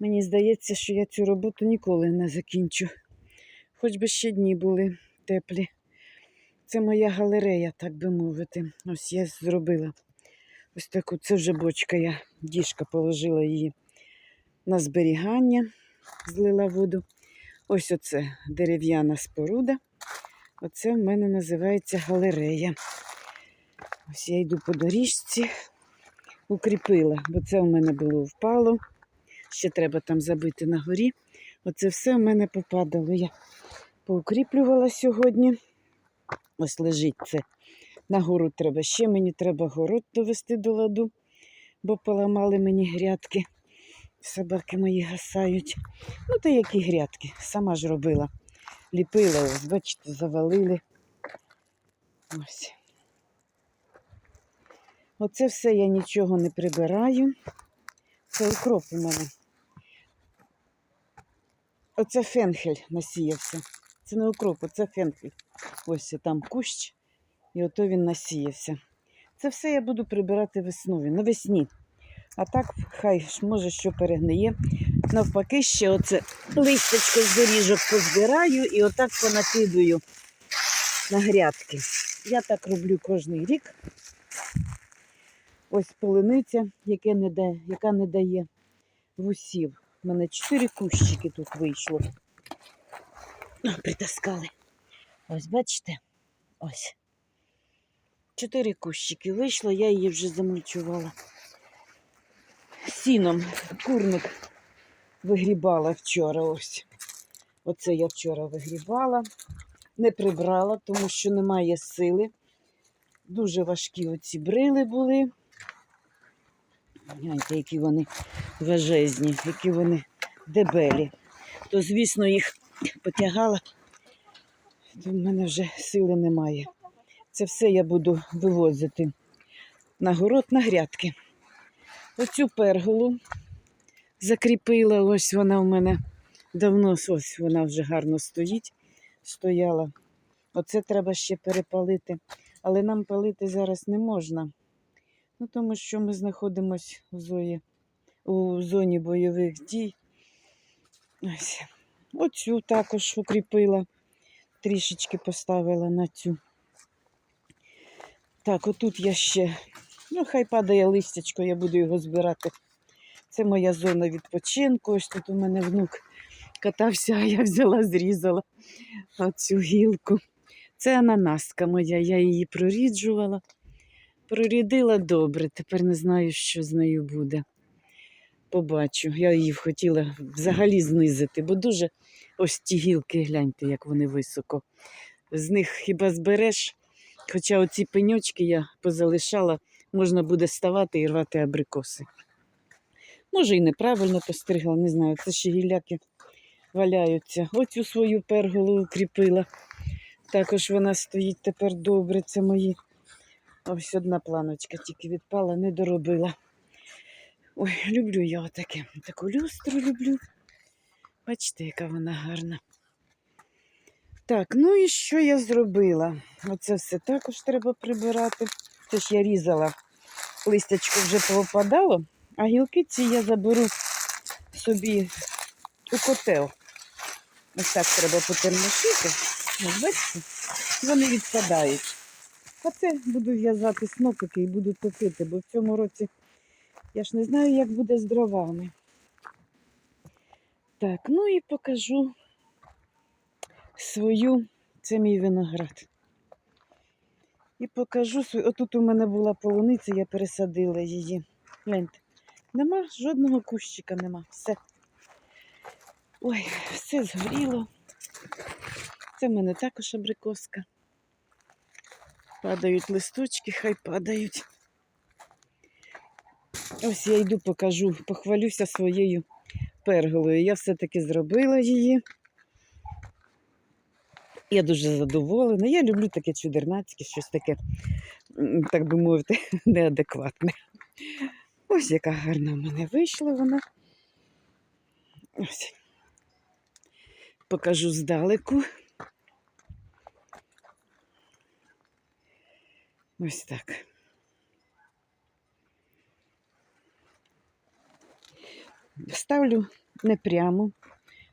Мені здається, що я цю роботу ніколи не закінчу. Хоч би ще дні були теплі. Це моя галерея, так би мовити. Ось я зробила ось таку, це вже бочка, я діжка положила її на зберігання, злила воду. Ось оце дерев'яна споруда. Оце в мене називається галерея. Ось я йду по доріжці, укріпила, бо це в мене було впало. Ще треба там забити на горі. Оце все в мене попадало. Я поукріплювала сьогодні. Ось лежить це. На гору треба. Ще мені треба город довести до ладу, бо поламали мені грядки. Собаки мої гасають. Ну, та які грядки, сама ж робила. Ліпила, ось, бачите, завалили. Ось. Оце все я нічого не прибираю. Це укроп у мене. Оце фенхель насіявся. Це не укроп, це фенхель. Ось там кущ, і ото він насіявся. Це все я буду прибирати весною, навесні. А так, хай може, що перегниє. Навпаки, ще оце листячко з доріжок позбираю і отак понакидую на грядки. Я так роблю кожен рік. Ось полиниця, яка не дає вусів. У мене чотири кущики тут вийшло. Притаскали. Ось бачите? Ось. Чотири кущики вийшло, я її вже замульчувала. Сіном курник вигрібала вчора ось. Оце я вчора вигрібала. Не прибрала, тому що немає сили. Дуже важкі оці брили були. Гляньте, які вони важезні, які вони дебелі. То, звісно, їх потягала, то в мене вже сили немає. Це все я буду вивозити на город, на грядки. Оцю перголу закріпила, ось вона в мене давно, ось вона вже гарно стоїть, стояла. Оце треба ще перепалити. Але нам палити зараз не можна. Ну, тому що ми знаходимося у, зої, у зоні бойових дій. Ось. Оцю також укріпила, трішечки поставила на цю. Так, отут я ще, ну, хай падає листячко, я буду його збирати. Це моя зона відпочинку. Ось тут у мене внук катався, а я взяла, зрізала оцю гілку. Це ананаска моя, я її проріджувала. Прорідила добре, тепер не знаю, що з нею буде. Побачу. Я її хотіла взагалі знизити, бо дуже ось ті гілки, гляньте, як вони високо. З них хіба збереш. Хоча оці пеньочки я позалишала, можна буде ставати і рвати абрикоси. Може, і неправильно постригла, не знаю, це ще гілляки валяються. Оцю свою перголу укріпила. Також вона стоїть тепер добре. Це мої. Ось одна планочка тільки відпала, не доробила. Ой, люблю я отаке. Таку люстру люблю. Бачите, яка вона гарна. Так, ну і що я зробила? Оце все також треба прибирати. Це ж я різала. Листячко вже повипадало, а гілки ці я заберу собі у котел. Ось так треба потермошити. Ось бачите, вони відпадають. А це буду в'язати снопики і буду топити, бо в цьому році я ж не знаю, як буде з дровами. Так, ну і покажу свою, це мій виноград. І покажу свою. Отут у мене була полуниця, я пересадила її. Гляньте, нема жодного кущика, нема. Все. Ой, все згоріло. Це в мене також абрикоска. Падають листочки, хай падають. Ось я йду покажу, похвалюся своєю перголою. Я все-таки зробила її. Я дуже задоволена. Я люблю таке чудернацьке, щось таке, так би мовити, неадекватне. Ось яка гарна в мене вийшла вона. Ось. Покажу здалеку. Ось так. Ставлю не прямо.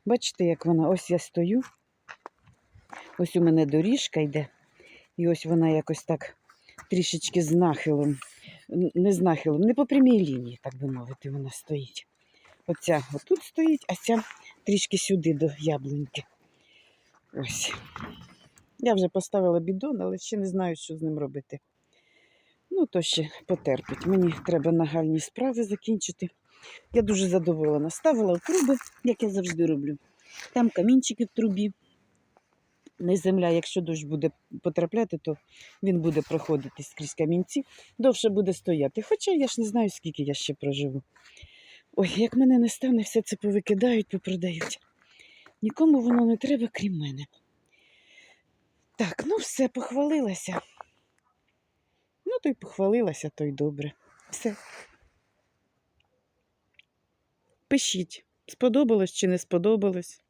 Бачите, як вона? Ось я стою. Ось у мене доріжка йде. І ось вона якось так трішечки з нахилом. Не з нахилом, не по прямій лінії, так би мовити, вона стоїть. Оця отут стоїть, а ця трішки сюди до яблуньки. Ось. Я вже поставила бідон, але ще не знаю, що з ним робити. Ну, то ще потерпить. Мені треба нагальні справи закінчити. Я дуже задоволена. Ставила в труби, як я завжди роблю. Там камінчики в трубі. Не земля, якщо дощ буде потрапляти, то він буде проходити скрізь камінці, довше буде стояти. Хоча я ж не знаю, скільки я ще проживу. Ой, як мене не стане, все це повикидають, попродають. Нікому воно не треба, крім мене. Так, ну все, похвалилася. То й похвалилася, то й добре. Все. Пишіть, сподобалось чи не сподобалось.